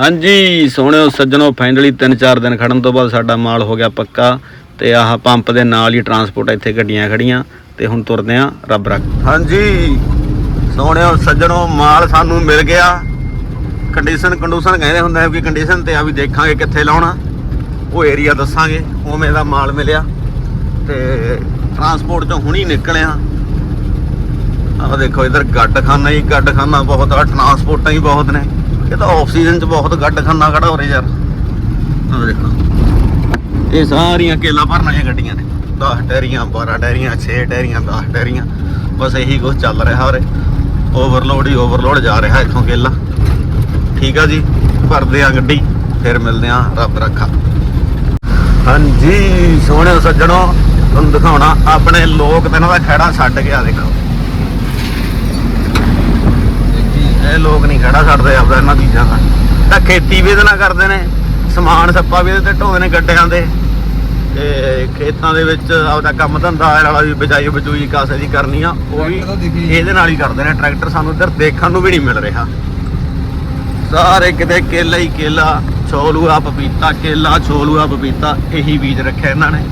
ਹਾਂਜੀ, ਸੋਹਣਿਓ ਸੱਜਣੋ, ਫਾਈਨਲੀ 3-4 ਦਿਨ ਖੜਨ ਤੋਂ ਬਾਅਦ ਸਾਡਾ ਮਾਲ ਹੋ ਗਿਆ ਪੱਕਾ ਤੇ ਆਹ ਪੰਪ ਦੇ ਨਾਲ ਹੀ ਟਰਾਂਸਪੋਰਟ ਇੱਥੇ ਗੱਡੀਆਂ ਖੜੀਆਂ ਤੇ ਹੁਣ ਤੁਰਦੇ ਆ ਰੱਬ ਰੱਖ। ਹਾਂਜੀ, ਸੋਹਣਿਓ ਸੱਜਣੋ, ਮਾਲ ਸਾਨੂੰ ਮਿਲ ਗਿਆ। ਕੰਡੀਸ਼ਨ ਕੰਡੂਸ਼ਨ ਕਹਿੰਦੇ ਹੁੰਦੇ ਆ ਕਿ ਕੰਡੀਸ਼ਨ ਤੇ ਆ ਵੀ ਦੇਖਾਂਗੇ ਕਿੱਥੇ ਲਾਉਣਾ। ਉਹ ਏਰੀਆ ਦੱਸਾਂਗੇ, ਉਵੇਂ ਦਾ ਮਾਲ ਮਿਲਿਆ ਤੇ ਟਰਾਂਸਪੋਰਟ ਚੋਂ ਹੁਣੀ ਨਿਕਲਿਆ। ਆਹ ਦੇਖੋ, ਇਧਰ ਗੱਡਖਾਨਾ ਹੀ, ਗੱਡਖਾਨਾ ਬਹੁਤ ਆ ਟਰਾਂਸਪੋਰਟਾਂ ਹੀ ਬਹੁਤ ਨੇ। ਇਹ ਤਾਂ ਆਫ ਸੀਜ਼ਨ ਚ ਬਹੁਤ ਗੱਡ ਖੰਨਾ ਖੜਾ ਹੋ ਰਿਹਾ ਯਾਰ। ਆਹ ਦੇਖੋ ਇਹ ਸਾਰੀਆਂ ਕੇਲਾ ਭਰਨ ਵਾਲੀਆਂ ਗੱਡੀਆਂ ਨੇ। 10 ਟੈਰੀਆਂ 12 ਟੈਰੀਆਂ 6 ਟੈਰੀਆਂ 10 ਟੈਰੀਆਂ ਬਸ ਇਹੀ ਕੁਝ ਚੱਲ ਰਿਹਾ ਉਰੇ। ਓਵਰਲੋਡ ਹੀ ਓਵਰਲੋਡ ਜਾ ਰਿਹਾ ਇੱਥੋਂ ਕੇਲਾ। ਠੀਕ ਆ ਜੀ, ਭਰਦੇ ਆ ਗੱਡੀ, ਫਿਰ ਮਿਲਦੇ ਆ ਰੱਬ ਰੱਖਾ। ਹਾਂਜੀ ਸੋਹਣੇ ਸੱਜਣੋ, ਤੁਹਾਨੂੰ ਦਿਖਾਉਣਾ, ਆਪਣੇ ਲੋਕ ਤੇ ਇਹਨਾਂ ਦਾ ਖੜਾ ਛੱਡ ਗਿਆ ਦੇਖੋ। ਇਹ ਲੋਕ ਨਹੀਂ ਖੜਾ ਛੱਡਦੇ ਆਪਦਾ ਇਹਨਾਂ ਚੀਜ਼ਾਂ ਦਾ। ਤਾਂ ਖੇਤੀ ਵੀ ਇਹਦੇ ਨਾਲ ਕਰਦੇ ਨੇ ਸਮਾਨ ਸੱਪਾ ਵੀ ਇਹਦੇ ਤੇ ਢੋਦੇ ਨੇ ਗੱਡਿਆਂ ਦੇ। ਤੇ ਖੇਤਾਂ ਦੇ ਵਿੱਚ ਆਪਦਾ ਕੰਮ ਧੰਦਾ ਵਾਲਾ ਵੀ ਬਿਜਾਈ ਬਜੂਈ ਕਾਸੇ ਦੀ ਕਰਨੀ ਆ ਉਹ ਵੀ। ਇਹਦੇ ਨਾਲ ਹੀ ਕਰਦੇ ਨੇ। ਟਰੈਕਟਰ ਸਾਨੂੰ ਇੱਧਰ ਦੇਖਣ ਨੂੰ ਵੀ ਨਹੀਂ ਮਿਲ ਰਿਹਾ। ਸਾਰੇ ਕਿਤੇ ਕੇਲਾ ਹੀ ਕੇਲਾ ਛੋਲੂਆ ਪਪੀਤਾ ਕੇਲਾ ਛੋਲੂਆ ਪਪੀਤਾ ਇਹੀ ਬੀਜ ਰੱਖਿਆ ਇਹਨਾਂ ਨੇ।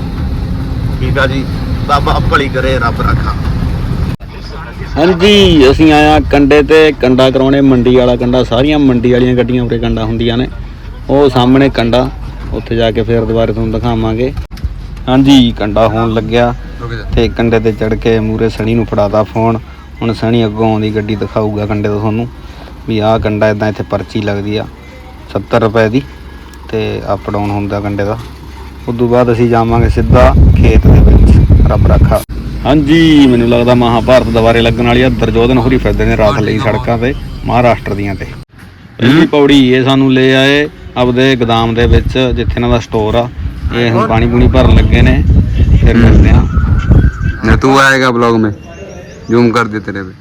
ਠੀਕ ਆ ਜੀ। ਬਾਬਾ ਭਲੀ ਕਰੇ ਰੱਬ ਰੱਖਾ। ਹਾਂਜੀ ਅਸੀਂ ਆਇਆ ਕੰਡੇ ਤੇ ਕੰਡਾ ਕਰਾਉਣੇ ਮੰਡੀ ਵਾਲਾ ਕੰਡਾ ਸਾਰੀਆਂ ਮੰਡੀ ਵਾਲੀਆਂ ਗੱਡੀਆਂ ਉਰੇ ਕੰਡਾ ਹੁੰਦੀਆਂ ਨੇ। ਉਹ ਸਾਹਮਣੇ ਕੰਡਾ ਉੱਥੇ ਜਾ ਕੇ ਫੇਰ ਦੁਬਾਰੇ ਤੁਹਾਨੂੰ ਦਿਖਾਵਾਂਗੇ। ਹਾਂਜੀ ਕੰਡਾ ਹੋਣ ਲੱਗਿਆ। ਤੇ ਕੰਡੇ ਤੇ ਚੜ ਕੇ ਮੂਰੇ ਸਣੀ ਨੂੰ ਫੜਾਤਾ ਫੋਨ। ਹੁਣ ਸਣੀ ਅੱਗੋਂ ਆਉਂਦੀ ਗੱਡੀ ਦਿਖਾਊਗਾ ਕੰਡੇ ਤੋਂ ਤੁਹਾਨੂੰ ਵੀ ਆਹ ਕੰਡਾ ਇਦਾਂ ਇੱਥੇ ਪਰਚੀ ਲੱਗਦੀ ਆ 70 ਰੁਪਏ ਦੀ ਤੇ ਅਪ ਡਾਊਨ ਹੁੰਦਾ ਕੰਡੇ ਦਾ। ਉਸ ਤੋਂ ਬਾਅਦ ਅਸੀਂ ਜਾਵਾਂਗੇ ਸਿੱਧਾ ਖੇਤ ਦੇ ਵਿੱਚ ਰੱਬ ਰੱਖਾ। ਹਾਂਜੀ ਮੈਨੂੰ ਲੱਗਦਾ ਮਹਾਭਾਰਤ ਦੁਬਾਰੇ ਲੱਗਣ ਵਾਲੀ ਆ ਦਰਜੋਧਨ ਹੋਰੀ ਫਿਰਦੇ ਨੇ ਰਾਤ ਲਈ ਸੜਕਾਂ ਤੇ ਮਹਾਰਾਸ਼ਟਰ ਦੀਆਂ ਤੇ। ਇਹ ਪੌੜੀ ਇਹ ਸਾਨੂੰ ਲੈ ਆਏ ਆਪਦੇ ਗੋਦਾਮ ਦੇ ਵਿੱਚ ਜਿੱਥੇ ਇਹਨਾਂ ਦਾ ਸਟੋਰ ਆ। ਇਹ ਹੁਣ ਪਾਣੀ ਪੂਣੀ ਭਰਨ ਲੱਗੇ ਨੇ ਫਿਰ ਮਿਲਦੇ ਆ ਨਾ ਤੂੰ ਆਏਗਾ ਬਲੌਗ में ਜ਼ੂਮ ਕਰ ਦੇ ਤੇਰੇ पे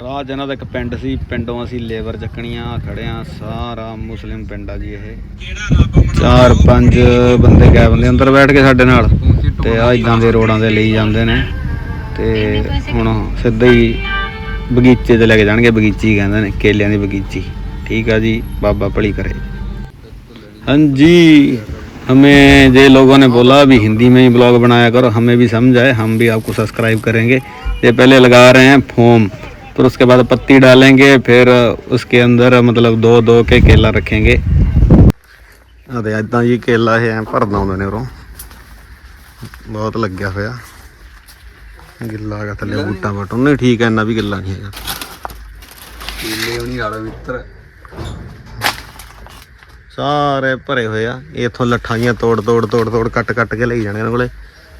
ਰਾਹ ਇਹਨਾਂ ਦਾ ਇੱਕ ਪਿੰਡ ਸੀ ਪਿੰਡੋਂ ਅਸੀਂ ਲੇਬਰ ਚੱਕਣੀਆਂ ਖੜੇ ਆ ਸਾਰਾ ਮੁਸਲਿਮ ਪਿੰਡ ਆ ਜੀ ਇਹ। ਚਾਰ ਪੰਜ ਬੰਦੇ ਗਏ ਬੰਦੇ ਅੰਦਰ ਬੈਠ ਕੇ ਸਾਡੇ ਨਾਲ। ਤੇ ਆ ਇਦਾਂ ਦੇ ਰੋਡਾਂ ਦੇ ਲਈ ਜਾਂਦੇ ਨੇ ਤੇ ਹੁਣ ਸਿੱਧਾ ਹੀ ਬਗੀਚੇ ਤੇ ਲੈ ਕੇ ਜਾਣਗੇ ਬਗੀਚੀ ਕਹਿੰਦੇ ਨੇ ਕੇਲਿਆਂ ਦੀ ਬਗੀਚੀ ठीक है जी बाबा पढ़ी करे हाँ जी हमें जे लोगों ने बोला अभी हिंदी में ही ब्लॉग बनाया करो हमें भी समझ आए हम भी आपको सब्सक्राइब करेंगे ये पहले लगा रहे हैं फॉर्म फिर उसके बाद पत्ती डालेंगे फिर उसके अंदर मतलब दो दो के केला रखेंगे ਅਦੇ ਇਦਾਂ ਜੀ ਕੇਲਾ ਇਹ ਐ ਭਰਦਾ ਆਉਂਦੇ ਨੇ ਉਰੋਂ ਬਹੁਤ ਲੱਗਿਆ ਹੋਇਆ। ਗਿੱਲਾ ਹੈਗਾ ਥੱਲੇ ਬੂਟਾ ਬਟ ਉਹਨੇ ਠੀਕ ਹੈ ਇੰਨਾ ਵੀ ਗਿੱਲਾ ਨਹੀਂ ਹੈਗਾ। ਗਿੱਲੇ ਨਹੀਂ ਆੜਾ ਮਿੱਤਰ ਸਾਰੇ ਭਰੇ ਹੋਏ ਆ। ਇਥੋਂ ਲੱਠਾਂ ਤੋੜ ਤੋੜ ਤੋੜ ਤੋੜ ਕੱਟ ਕੱਟ ਕੇ ਲਈ ਜਾਣੇ ਉਹਨਾਂ ਕੋਲੇ।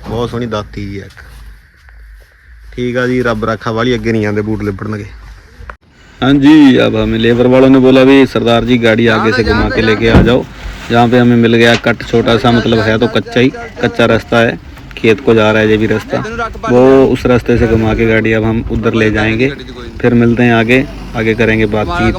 ਬਹੁਤ ਸੋਹਣੀ ਦਾਤੀ ਜੀ ਇੱਕ। ਠੀਕ ਆ ਜੀ ਰੱਬ ਰੱਖਾ ਵਾਲੀ ਅੱਗੇ ਨਹੀਂ ਜਾਂਦੇ ਬੂਟ ਲਿਬੜਨਗੇ। ਹਾਂਜੀ ਆਪ ਹਮੇ ਲੇਬਰ ਵਾਲੋਂ ਨੇ ਬੋਲਾ ਵੀ ਸਰਦਾਰ ਜੀ ਗਾੜੀ ਆਗੇ ਸੇ ਘੁਮਾ ਕੇ ਲੈ ਕੇ ਆ ਜਾਓ। जहाँ पे हमें मिल गया कट छोटा सा मतलब है तो कच्चा ही, कच्चा रास्ता है। खेत को जा रहा है ये भी रास्ता। वो उस रास्ते से घुमा के गाड़ी अब हम उधर ले जाएँगे। फिर मिलते हैं आगे आगे करेंगे बातचीत।